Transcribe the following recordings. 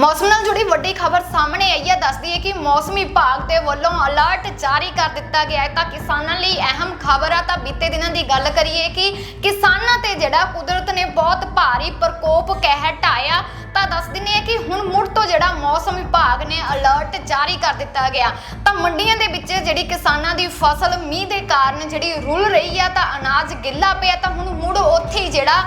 ਮੌਸਮ ਨਾਲ ਜੁੜੀ ਵੱਡੀ ਖਬਰ ਸਾਹਮਣੇ ਆਈ ਹੈ। ਦੱਸਦੀ ਹੈ ਕਿ ਮੌਸਮ ਵਿਭਾਗ ਦੇ ਵੱਲੋਂ ਅਲਰਟ ਜਾਰੀ ਕਰ ਦਿੱਤਾ ਗਿਆ ਹੈ। ਤਾਂ ਕਿਸਾਨਾਂ ਲਈ ਅਹਿਮ ਖਬਰ ਆ। ਤਾਂ ਬੀਤੇ ਦਿਨਾਂ ਦੀ ਗੱਲ ਕਰੀਏ ਕਿ ਕਿਸਾਨਾਂ ਤੇ ਜਿਹੜਾ ਕੁਦਰਤ ਨੇ ਬਹੁਤ ਭਾਰੀ ਪ੍ਰਕੋਪ ਕਹਿ ਢਾਇਆ ਤਾਂ ਦੱਸ ਦਿੰਦੇ ਆ ਕਿ ਹੁਣ ਮੁੜ ਤੋਂ ਜਿਹੜਾ ਮੌਸਮ ਵਿਭਾਗ ਨੇ ਅਲਰਟ ਜਾਰੀ ਕਰ ਦਿੱਤਾ ਗਿਆ। ਤਾਂ ਮੰਡੀਆਂ ਦੇ ਵਿੱਚ ਜਿਹੜੀ ਕਿਸਾਨਾਂ ਦੀ ਫਸਲ ਮੀਂਹ ਦੇ ਕਾਰਨ ਜਿਹੜੀ ਰੁਲ ਰਹੀ ਆ, ਤਾਂ ਅਨਾਜ ਗਿੱਲਾ ਪਿਆ। ਤਾਂ ਹੁਣ ਮੁੜ ਉੱਥੇ ਜਿਹੜਾ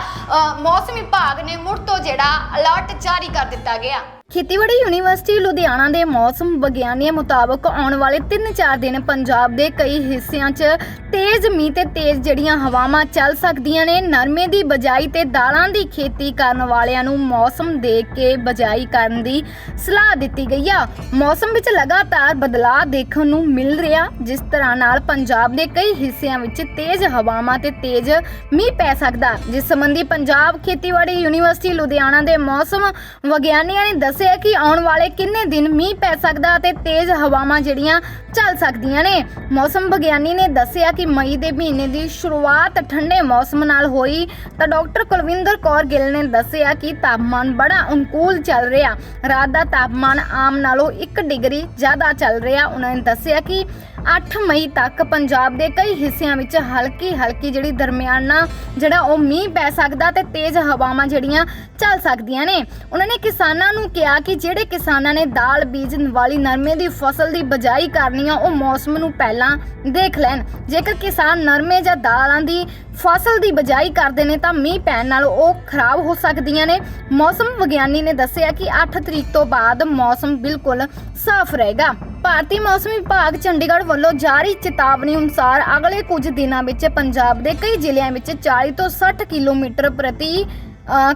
ਮੌਸਮ ਵਿਭਾਗ ਨੇ ਮੁੜ ਤੋਂ ਜਿਹੜਾ ਅਲਰਟ ਜਾਰੀ ਕਰ ਦਿੱਤਾ ਗਿਆ। ਖੇਤੀਬਾੜੀ ਯੂਨੀਵਰਸਿਟੀ ਲੁਧਿਆਣਾ ਦੇ ਮੌਸਮ ਵਿਗਿਆਨੀਆਂ ਮੁਤਾਬਕ ਆਉਣ ਵਾਲੇ 3-4 ਦਿਨ ਪੰਜਾਬ ਦੇ ਕਈ ਹਿੱਸਿਆਂ 'ਚ ਤੇਜ਼ ਮੀਂਹ ਤੇ ਤੇਜ਼ ਜਿਹੜੀਆਂ ਹਵਾਵਾਂ ਚੱਲ ਸਕਦੀਆਂ ਨੇ। ਨਰਮੇ ਦੀ ਬਜਾਈ ਤੇ ਦਾਲਾਂ ਦੀ ਖੇਤੀ ਕਰਨ ਵਾਲਿਆਂ ਨੂੰ ਮੌਸਮ ਦੇਖ ਕੇ ਬਜਾਈ ਕਰਨ ਦੀ ਸਲਾਹ ਦਿੱਤੀ ਗਈ ਆ। ਮੌਸਮ ਵਿੱਚ ਲਗਾਤਾਰ ਬਦਲਾਅ ਦੇਖਣ ਨੂੰ ਮਿਲ ਰਿਹਾ, ਜਿਸ ਤਰ੍ਹਾਂ ਨਾਲ ਪੰਜਾਬ ਦੇ ਕਈ ਹਿੱਸਿਆਂ ਵਿੱਚ ਤੇਜ਼ ਹਵਾਵਾਂ ਤੇ ਤੇਜ਼ ਮੀਂਹ ਪੈ ਸਕਦਾ। ਜਿਸ ਸੰਬੰਧੀ ਪੰਜਾਬ ਖੇਤੀਬਾੜੀ ਯੂਨੀਵਰਸਿਟੀ ਲੁਧਿਆਣਾ ਦੇ ਮੌਸਮ ਵਿਗਿਆਨੀਆਂ ਨੇ ਦੱਸਿਆ ਕਿ ਆਉਣ ਵਾਲੇ ਕਿੰਨੇ ਦਿਨ ਮੀਂਹ ਪੈ ਸਕਦਾ ਤੇ ਤੇਜ਼ ਹਵਾਵਾਂ ਜਿਹੜੀਆਂ ਚੱਲ ਸਕਦੀਆਂ ਨੇ। ਮੌਸਮ ਵਿਗਿਆਨੀ ਨੇ ਦੱਸਿਆ ਕਿ ਮਈ ਦੇ ਮਹੀਨੇ ਦੀ ਸ਼ੁਰੂਆਤ ਠੰਡੇ ਮੌਸਮ ਨਾਲ ਹੋਈ। ਤਾਂ ਡਾਕਟਰ ਕੁਲਵਿੰਦਰ ਕੌਰ ਗਿੱਲ ਨੇ ਦੱਸਿਆ ਕਿ ਤਾਪਮਾਨ ਬੜਾ ਅਨੁਕੂਲ ਚੱਲ ਰਿਹਾ। ਰਾਤ ਦਾ ਤਾਪਮਾਨ ਆਮ ਨਾਲੋਂ 1 ਡਿਗਰੀ ਜ਼ਿਆਦਾ ਚੱਲ ਰਿਹਾ। ਉਹਨਾਂ ਨੇ ਦੱਸਿਆ ਕਿ 8 ਮਈ ਤੱਕ ਪੰਜਾਬ ਦੇ ਕਈ ਹਿੱਸਿਆਂ ਵਿੱਚ ਹਲਕੀ ਹਲਕੀ ਜਿਹੜੀ ਦਰਮਿਆਨਾ ਜਿਹੜਾ ਉਹ ਮੀਂਹ ਪੈ ਸਕਦਾ ਤੇ ਤੇਜ਼ ਹਵਾਵਾਂ ਜਿਹੜੀਆਂ ਚੱਲ ਸਕਦੀਆਂ ਨੇ। ਉਹਨਾਂ ਨੇ ਕਿਸਾਨਾਂ ਨੂੰ ਕਿਹਾ ਕਿ ਜਿਹੜੇ ਕਿਸਾਨਾਂ ਨੇ ਦਾਲ ਬੀਜਣ ਵਾਲੀ ਨਰਮੇ ਦੀ ਫਸਲ ਦੀ ਬਜਾਈ ਕਰਨੀ ਆ, ਉਹ ਮੌਸਮ ਨੂੰ ਪਹਿਲਾਂ ਦੇਖ ਲੈਣ। ਜੇਕਰ ਕਿਸਾਨ ਨਰਮੇ ਜਾਂ ਦਾਲਾਂ ਦੀ ਫਸਲ ਦੀ ਬਜਾਈ ਕਰਦੇ ਨੇ, ਤਾਂ ਮੀਂਹ ਪੈਣ ਨਾਲ ਉਹ ਖਰਾਬ ਹੋ ਸਕਦੀਆਂ ਨੇ। ਮੌਸਮ ਵਿਗਿਆਨੀ ਨੇ ਦੱਸਿਆ ਕਿ 8 ਤਰੀਕ ਤੋਂ ਬਾਅਦ ਮੌਸਮ ਬਿਲਕੁਲ ਸਾਫ਼ ਰਹੇਗਾ। ਭਾਰਤੀ ਮੌਸਮ ਵਿਭਾਗ ਚੰਡੀਗੜ੍ਹ ਵੱਲੋਂ ਜਾਰੀ ਚੇਤਾਵਨੀ ਅਨੁਸਾਰ ਅਗਲੇ ਕੁਝ ਦਿਨਾਂ ਵਿੱਚ ਪੰਜਾਬ ਦੇ ਕਈ ਜ਼ਿਲ੍ਹਿਆਂ ਵਿੱਚ 40 ਤੋਂ 60 ਕਿਲੋਮੀਟਰ ਪ੍ਰਤੀ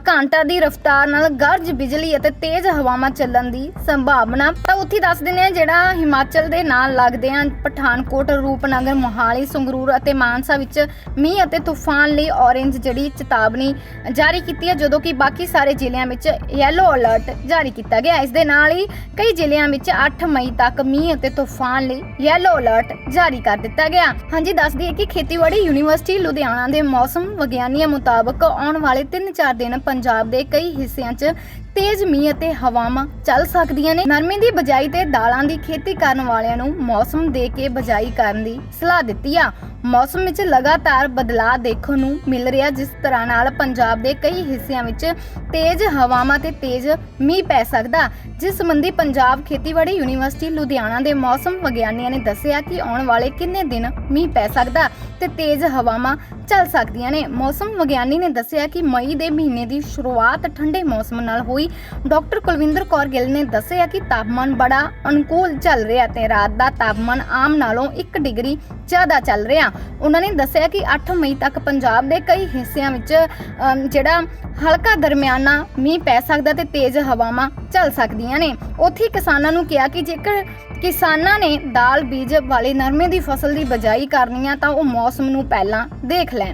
ਘੰਟਾ ਦੀ ਰਫ਼ਤਾਰ ਨਾਲ ਗਰਜ, ਬਿਜਲੀ ਅਤੇ ਤੇਜ਼ ਹਵਾਵਾਂ ਚੱਲਣ ਦੀ ਸੰਭਾਵਨਾ ਤਾਂ ਉੱਥੇ ਦੱਸ ਦਿੰਦੇ ਆ ਜਿਹੜਾ ਹਿਮਾਚਲ ਦੇ ਨਾਲ ਲੱਗਦੇ ਆ ਪਠਾਨਕੋਟ, ਰੂਪਨਗਰ, ਮੋਹਾਲੀ, ਸੰਗਰੂਰ ਅਤੇ ਮਾਨਸਾ ਵਿੱਚ ਮੀਂਹ ਅਤੇ ਤੂਫਾਨ ਲਈ ਔਰੇਂਜ ਜਿਹੜੀ ਚੇਤਾਵਨੀ ਜਾਰੀ ਕੀਤੀ ਹੈ, ਜਦੋਂ ਕਿ ਬਾਕੀ ਸਾਰੇ ਜ਼ਿਲ੍ਹਿਆਂ ਵਿੱਚ ਯੈਲੋ ਅਲਰਟ ਜਾਰੀ ਕੀਤਾ ਗਿਆ ਇਸ ਦੇ ਨਾਲ ਹੀ ਕਈ ਜ਼ਿਲ੍ਹਿਆਂ ਵਿੱਚ 8 ਮਈ ਤੱਕ ਮੀਂਹ ਅਤੇ ਤੂਫਾਨ ਲਈ ਯੈਲੋ ਅਲਰਟ ਜਾਰੀ ਕਰ ਦਿੱਤਾ ਗਿਆ। ਹਾਂਜੀ, ਦੱਸ ਦਈਏ ਕਿ ਖੇਤੀਬਾੜੀ ਯੂਨੀਵਰਸਿਟੀ ਲੁਧਿਆਣਾ ਦੇ ਮੌਸਮ ਵਿਗਿਆਨੀਆਂ ਮੁਤਾਬਕ ਆਉਣ ਵਾਲੇ 3-4 ਦਿਨ ਪੰਜਾਬ ਦੇ ਕਈ ਹਿੱਸਿਆਂ 'ਚ ਤੇਜ਼ ਮੀਂਹ ਅਤੇ ਹਵਾਵਾਂ ਚੱਲ ਸਕਦੀਆਂ ਨੇ। ਨਰਮੇ ਦੀ ਬਜਾਈ ਤੇ ਦਾਲਾਂ ਦੀ ਖੇਤੀ ਕਰਨ ਵਾਲਿਆਂ ਨੂੰ ਮੌਸਮ ਦੇ ਕੇ ਬਜਾਈ ਕਰਨ ਦੀ ਸਲਾਹ ਦਿੱਤੀ ਆ। ਮੌਸਮ ਵਿੱਚ ਲਗਾਤਾਰ ਬਦਲਾਅ ਦੇਖਣ ਨੂੰ ਮਿਲ ਰਿਹਾ, ਜਿਸ ਤਰ੍ਹਾਂ ਨਾਲ ਪੰਜਾਬ ਦੇ ਕਈ ਹਿੱਸਿਆਂ ਵਿੱਚ ਤੇਜ਼ ਹਵਾਵਾਂ ਤੇ ਤੇਜ਼ ਮੀਂਹ ਪੈ ਸਕਦਾ। ਜਿਸ ਸੰਬੰਧੀ ਪੰਜਾਬ ਖੇਤੀਬਾੜੀ ਯੂਨੀਵਰਸਿਟੀ ਲੁਧਿਆਣਾ ਦੇ ਮੌਸਮ ਵਿਗਿਆਨੀਆਂ ਨੇ ਦੱਸਿਆ ਕਿ ਆਉਣ ਵਾਲੇ ਕਿੰਨੇ ਦਿਨ ਮੀਂਹ ਪੈ ਸਕਦਾ ਤੇ ਤੇਜ਼ ਹਵਾਵਾਂ ਚੱਲ ਸਕਦੀਆਂ ਨੇ। ਮੌਸਮ ਵਿਗਿਆਨੀ ਨੇ ਦੱਸਿਆ ਕਿ ਮਈ ਦੇ ਮਹੀਨੇ ਦੀ ਸ਼ੁਰੂਆਤ ਠੰਡੇ ਮੌਸਮ ਨਾਲ ਹੋਈ। ਡਾਕਟਰ ਕੁਲਵਿੰਦਰ ਕੌਰ ਗਿੱਲ ਨੇ ਦੱਸਿਆ ਕਿ ਤਾਪਮਾਨ ਬੜਾ ਅਨੁਕੂਲ ਚੱਲ ਰਿਹਾ ਤੇ ਰਾਤ ਦਾ ਤਾਪਮਾਨ ਆਮ ਨਾਲੋਂ 1 ਡਿਗਰੀ ਜ਼ਿਆਦਾ ਚੱਲ ਰਿਹਾ। ਉਹਨਾਂ ਨੇ ਦੱਸਿਆ ਕਿ 8 ਮਈ ਤੱਕ ਪੰਜਾਬ ਦੇ ਕਈ ਹਿੱਸਿਆਂ ਵਿੱਚ ਅਮ, ਜਿਹੜਾ ਹਲਕਾ ਦਰਮਿਆਨਾ ਮੀਂਹ ਪੈ ਸਕਦਾ ਤੇ ਤੇਜ਼ ਹਵਾਵਾਂ ਚੱਲ ਸਕਦੀਆਂ ਨੇ। ਉੱਥੇ ਕਿਸਾਨਾਂ ਨੂੰ ਕਿਹਾ ਕਿ ਜੇਕਰ ਕਿਸਾਨਾਂ ਨੇ ਦਾਲ ਬੀਜ ਵਾਲੇ ਨਰਮੇ ਦੀ ਫਸਲ ਦੀ ਬਜਾਈ ਕਰਨੀ ਆ ਤਾਂ ਉਹ ਮੌਸਮ ਨੂੰ ਪਹਿਲਾਂ ਦੇਖ ਲੈਣ।